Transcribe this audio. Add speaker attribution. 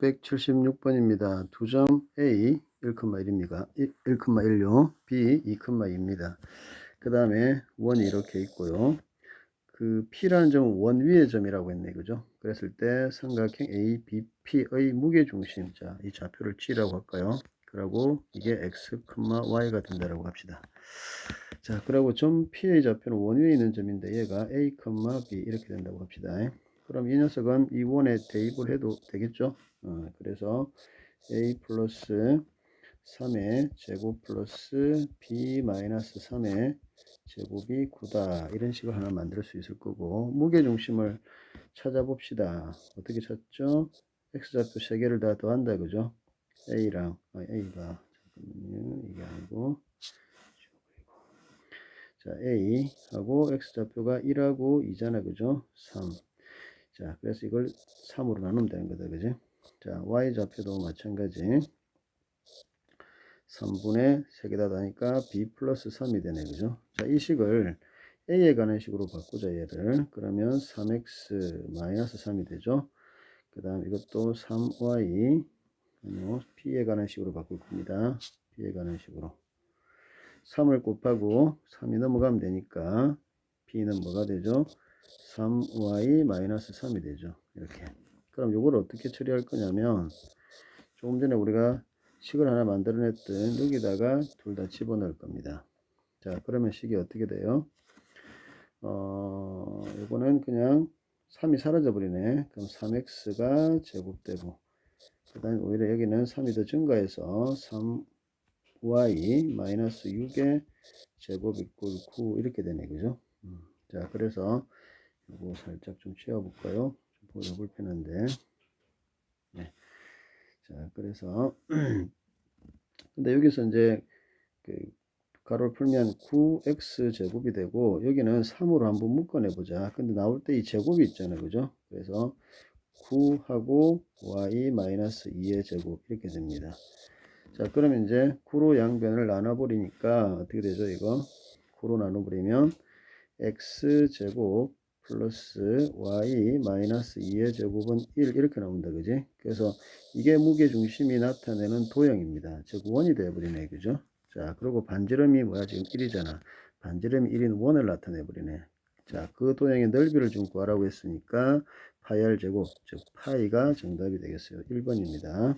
Speaker 1: 676번입니다. 두 점 A 1,1입니다. 1,16 B 2,2입니다. 그 다음에 원이 이렇게 있고요. 그 P라는 점은 원 위의 점이라고 했네. 그죠? 그랬을 때 삼각형 ABP의 무게중심. 자, 이 좌표를 G라고 할까요? 그리고 이게 X, Y가 된다라고 합시다. 자, 그리고 점 P의 좌표는 원 위에 있는 점인데 얘가 A, B 이렇게 된다고 합시다. 그럼 이 녀석은 이 원에 대입을 해도 되겠죠? 어, 그래서 a 플러스 3의 제곱 플러스 b 마이너스 3의 제곱이 9다. 이런 식으로 하나 만들 수 있을 거고 무게중심을 찾아봅시다. 어떻게 찾죠? X좌표 3개를 다 더한다 그죠? A랑 아, a가 잠깐만요. 이게 아니고. 자 a 하고 x좌표가 1하고 2잖아 그죠? 3 자 그래서 이걸 3으로 나누면 되는 거다 그지 자, y좌표도 마찬가지. 3분의 3개 다 다니까 b 플러스 3이 되네. 그죠? 자, 이 식을 a에 관한 식으로 바꾸자, 얘를. 그러면 3x 마이너스 3이 되죠? 그 다음 이것도 3y p에 관한 식으로 바꿀 겁니다. p에 관한 식으로. 3을 곱하고 3이 넘어가면 되니까 p는 뭐가 되죠? 3y 마이너스 3이 되죠. 이렇게. 그럼 이걸 어떻게 처리할 거냐면 조금 전에 우리가 식을 하나 만들어냈던 여기다가 둘 다 집어넣을 겁니다. 자 그러면 식이 어떻게 돼요? 어 이거는 그냥 3이 사라져 버리네. 그럼 3x가 제곱되고 그 다음에 오히려 여기는 3이 더 증가해서 3y 마이너스 6의 제곱 이꼴 9 이렇게 되네 그죠? 음, 자 그래서 이거 살짝 좀 치워볼까요? 보기가 불편한데. 네. 자, 그래서, 근데 여기서 이제, 그, 가로를 풀면 9x 제곱이 되고, 여기는 3으로 한번 묶어내보자. 근데 나올 때 이 제곱이 있잖아요. 그죠? 그래서 9하고 y 마이너스 2의 제곱, 이렇게 됩니다. 자, 그러면 이제 9로 양변을 나눠버리니까 어떻게 되죠, 이거? 9로 나눠버리면 x 제곱 플러스 y 마이너스 2의 제곱은 1 이렇게 나온다 그지? 그래서 이게 무게중심이 나타내는 도형입니다. 즉 원이 되어버리네 그죠? 자 그리고 반지름이 뭐야? 지금 1이잖아. 반지름이 1인 원을 나타내 버리네. 자그 도형의 넓이를 좀 구하라고 했으니까 파이 r 제곱 즉 파이가 정답이 되겠어요. 1번입니다